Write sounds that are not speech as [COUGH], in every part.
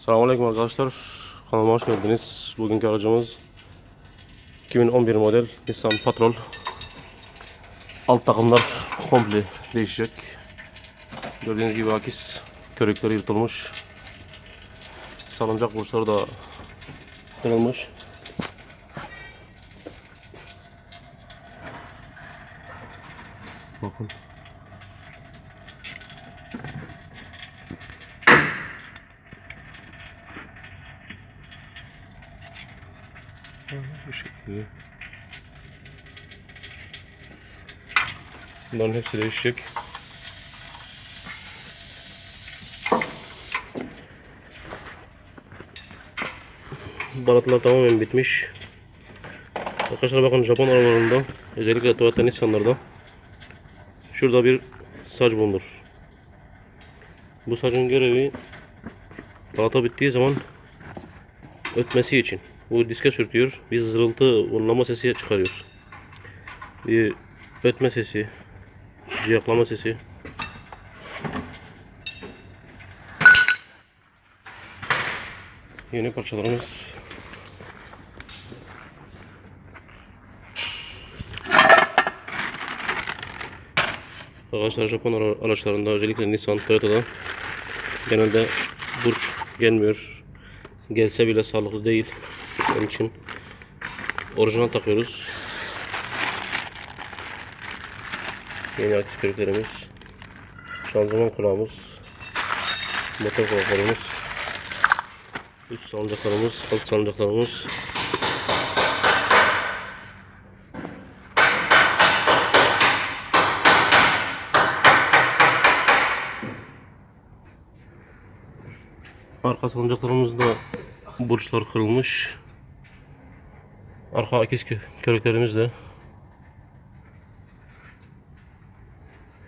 Selamünaleyküm arkadaşlar. Kanalıma hoş geldiniz. Bugünkü aracımız 2011 model Nissan Patrol. Alt takımlar komple değişecek. Gördüğünüz gibi akis körükleri yırtılmış. Salıncak burçları da kırılmış. Bakın. Bu şekilde. Bunların hepsi değişecek. Baratlar tamamen bitmiş. Arkadaşlar bakın Japon arabalarında özellikle Toyota Nissan'larda şurada bir saç bulunur. Bu sacın görevi balata bittiği zaman ötmesi için. Bu diske sürtüyor. Bir zırıltı, vurulama sesi çıkarıyor. Bir ötme sesi, ciyaklama sesi. Yeni parçalarımız. Arkadaşlar Japon ara- araçlarında özellikle Nissan, Toyota'da genelde burç gelmiyor. Gelse bile sağlıklı değil. Onun için orijinal takıyoruz. Yeni aktif körüklerimiz. Şanzıman kulağımız. Motor kulaklarımız. Üst salıncaklarımız, alt salıncaklarımız. Arka salıncaklarımızda burçlar kırılmış. Arka akis kö- körüklerimiz de.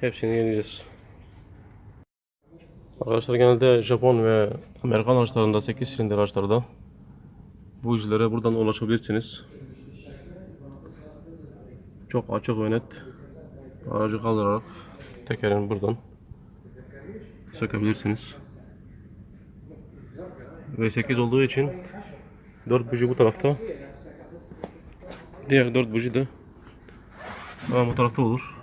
Hepsini yenileyeceğiz. Arkadaşlar genelde Japon ve Amerikan araçlarında 8 silindir araçlarda bu izlere buradan ulaşabilirsiniz. Çok açık ve net aracı kaldırarak tekerini buradan sökebilirsiniz. V8 olduğu için 4 buji bu tarafta. Diğer 4 buji de hemen bu tarafta olur.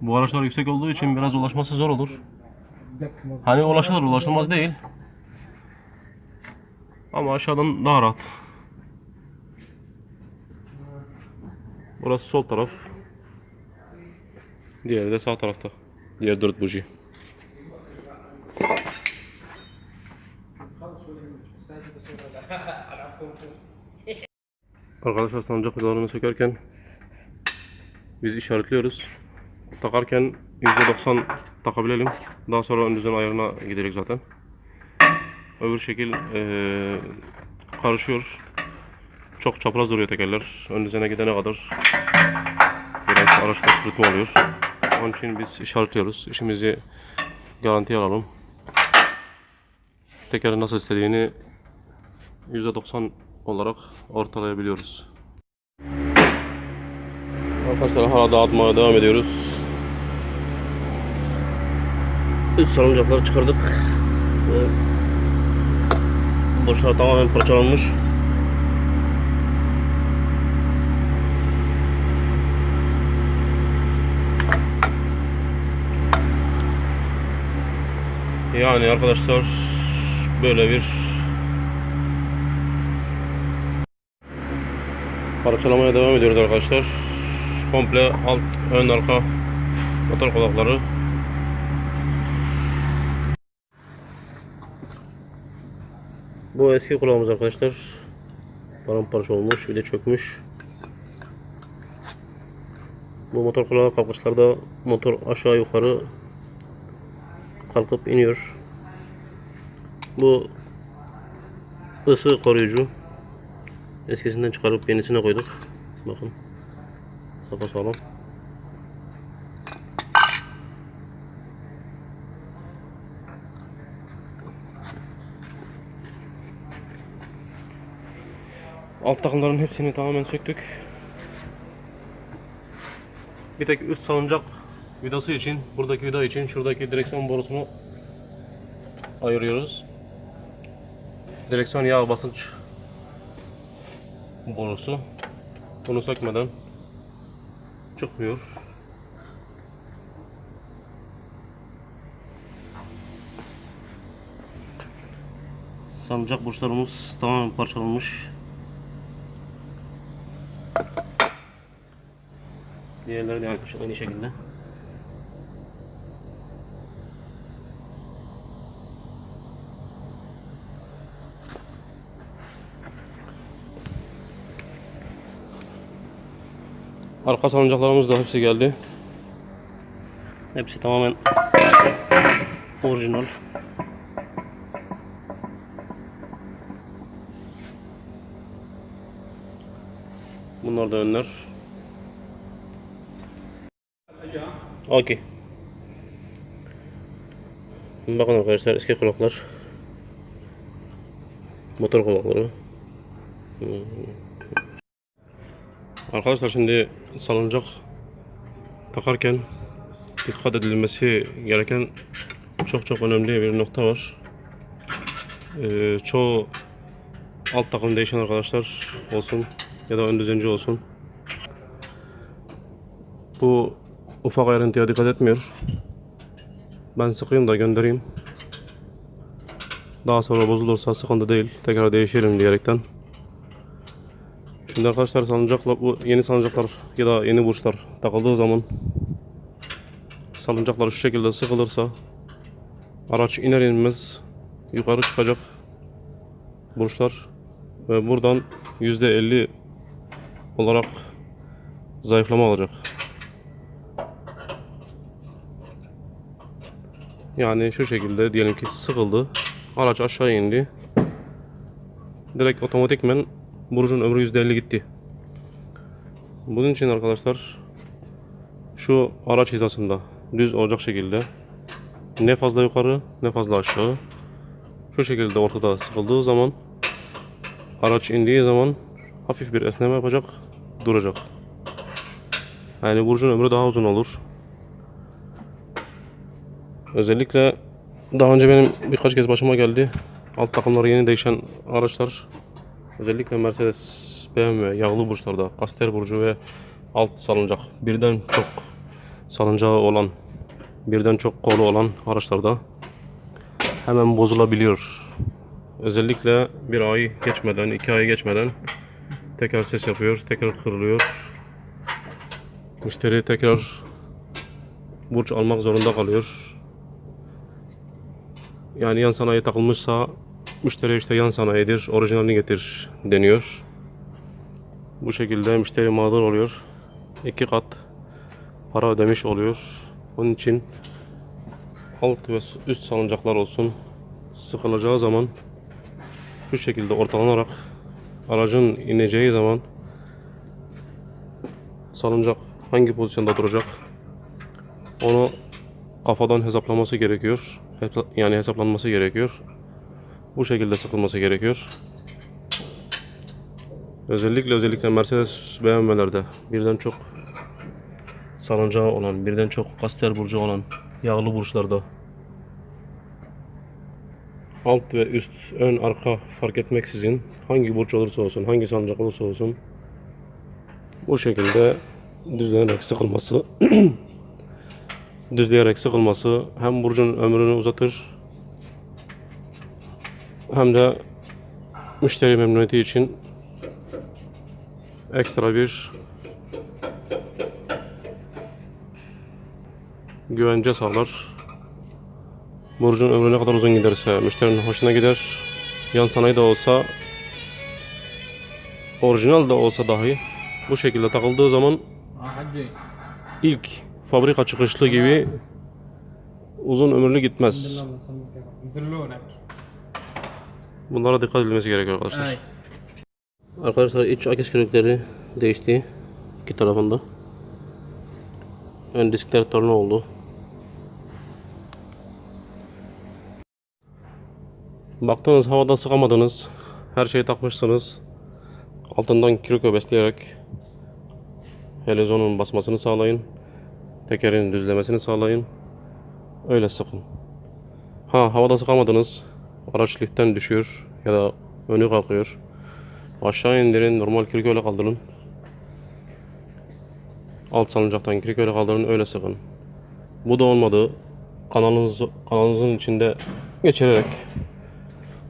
Bu araçlar yüksek olduğu için biraz ulaşması zor olur. Hani ulaşılır ulaşılmaz değil. Ama aşağıdan daha rahat. Burası sol taraf. Diğeri de sağ tarafta. Diğer 4 buji. Arkadaşlar sancak vidalarını sökerken biz işaretliyoruz. Takarken %90 takabilelim. Daha sonra ön düzen ayarına gidecek zaten. Öbür şekil eee, karışıyor. Çok çapraz duruyor tekerler. Ön düzene gidene kadar biraz araçta sürtme oluyor. Onun için biz işaretliyoruz. İşimizi garantiye alalım. Tekerin nasıl istediğini %90 olarak ortalayabiliyoruz. Arkadaşlar hala dağıtmaya devam ediyoruz. Üst salıncakları çıkardık. Boşlar tamamen parçalanmış. Yani arkadaşlar böyle bir Parçalamaya devam ediyoruz arkadaşlar. Komple alt, ön, arka motor kulakları. Bu eski kulağımız arkadaşlar. Paramparça olmuş, bir de çökmüş. Bu motor kulağı kalkışlarda motor aşağı yukarı kalkıp iniyor. Bu ısı koruyucu. Eskisinden çıkarıp yenisine koyduk. Bakın. Sapa sağlam. Alt takımların hepsini tamamen söktük. Bir tek üst salıncak vidası için, buradaki vida için şuradaki direksiyon borusunu ayırıyoruz. Direksiyon yağ basınç borusu. Bunu sökmeden çıkmıyor. Sancak burçlarımız tamamen parçalanmış. Diğerleri de aynı- şekilde. Arka salıncaklarımız da hepsi geldi. Hepsi tamamen orijinal. Bunlar da önler. Okey. Bakın arkadaşlar eski kulaklar. Motor kulakları. Hmm. Arkadaşlar şimdi salıncak takarken dikkat edilmesi gereken çok çok önemli bir nokta var. Ee, çoğu alt takım değişen arkadaşlar olsun ya da ön düzenci olsun. Bu ufak ayrıntıya dikkat etmiyor. Ben sıkayım da göndereyim. Daha sonra bozulursa sıkıntı değil. Tekrar değişirim diyerekten. Şimdi arkadaşlar salıncakla bu yeni salıncaklar ya da yeni burçlar takıldığı zaman salıncaklar şu şekilde sıkılırsa araç iner inmez yukarı çıkacak burçlar ve buradan %50 olarak zayıflama olacak. Yani şu şekilde diyelim ki sıkıldı. Araç aşağı indi. Direkt otomatikmen burcun ömrü %50 gitti. Bunun için arkadaşlar şu araç hizasında düz olacak şekilde ne fazla yukarı ne fazla aşağı şu şekilde ortada sıkıldığı zaman araç indiği zaman hafif bir esneme yapacak duracak. Yani burcun ömrü daha uzun olur. Özellikle daha önce benim birkaç kez başıma geldi. Alt takımları yeni değişen araçlar özellikle Mercedes, BMW, yağlı burçlarda, Caster burcu ve alt salıncak birden çok salıncağı olan, birden çok kolu olan araçlarda hemen bozulabiliyor. Özellikle bir ay geçmeden, iki ay geçmeden tekrar ses yapıyor, tekrar kırılıyor. Müşteri tekrar burç almak zorunda kalıyor. Yani yan sanayi takılmışsa müşteri işte yan sanayidir, orijinalini getir deniyor. Bu şekilde müşteri mağdur oluyor. İki kat para ödemiş oluyor. Onun için alt ve üst salıncaklar olsun sıkılacağı zaman şu şekilde ortalanarak aracın ineceği zaman salıncak hangi pozisyonda duracak onu kafadan hesaplaması gerekiyor. Yani hesaplanması gerekiyor. Bu şekilde sıkılması gerekiyor. Özellikle özellikle Mercedes BMW'lerde birden çok salıncağı olan, birden çok kaster burcu olan yağlı burçlarda alt ve üst, ön, arka fark etmeksizin hangi burç olursa olsun, hangi salıncak olursa olsun bu şekilde düzlenerek sıkılması [CLEARS THROAT] düzleyerek sıkılması hem burcun ömrünü uzatır hem de müşteri memnuniyeti için ekstra bir güvence sağlar. Borcun ömrü ne kadar uzun giderse müşterinin hoşuna gider. Yan sanayi de olsa orijinal de olsa dahi bu şekilde takıldığı zaman ilk fabrika çıkışlı gibi uzun ömürlü gitmez. Bunlara dikkat edilmesi gerekiyor arkadaşlar. Evet. Arkadaşlar iç akis körükleri değişti. iki tarafında. Ön diskler torna oldu. Baktınız havada sıkamadınız. Her şeyi takmışsınız. Altından kürük besleyerek helizonun basmasını sağlayın. Tekerin düzlemesini sağlayın. Öyle sıkın. Ha havada sıkamadınız. Araç liften düşüyor ya da önü kalkıyor. Aşağı indirin normal kirk öyle kaldırın. Alt salıncaktan kirk öyle kaldırın öyle sıkın. Bu da olmadı. Kanalınız, kanalınızın içinde geçirerek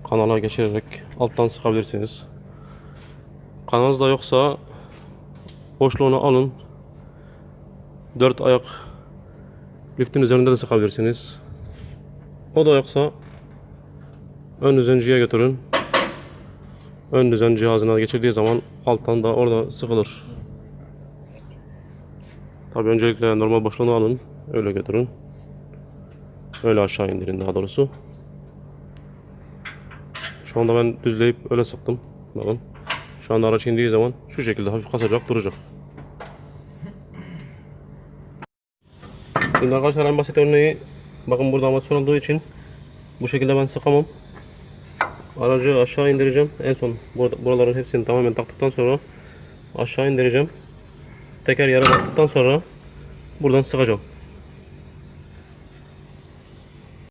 kanala geçirerek alttan sıkabilirsiniz. Kanalınız da yoksa boşluğunu alın. Dört ayak liftin üzerinde de sıkabilirsiniz. O da yoksa ön düzenciye götürün. Ön düzen cihazına geçirdiği zaman alttan da orada sıkılır. Tabi öncelikle normal boşluğunu alın. Öyle götürün. Öyle aşağı indirin daha doğrusu. Şu anda ben düzleyip öyle sıktım. Bakın. Şu anda araç indiği zaman şu şekilde hafif kasacak duracak. Şimdi arkadaşlar en basit örneği bakın burada amasyon olduğu için bu şekilde ben sıkamam. Aracı aşağı indireceğim. En son buraların hepsini tamamen taktıktan sonra aşağı indireceğim. Teker yere bastıktan sonra buradan sıkacağım.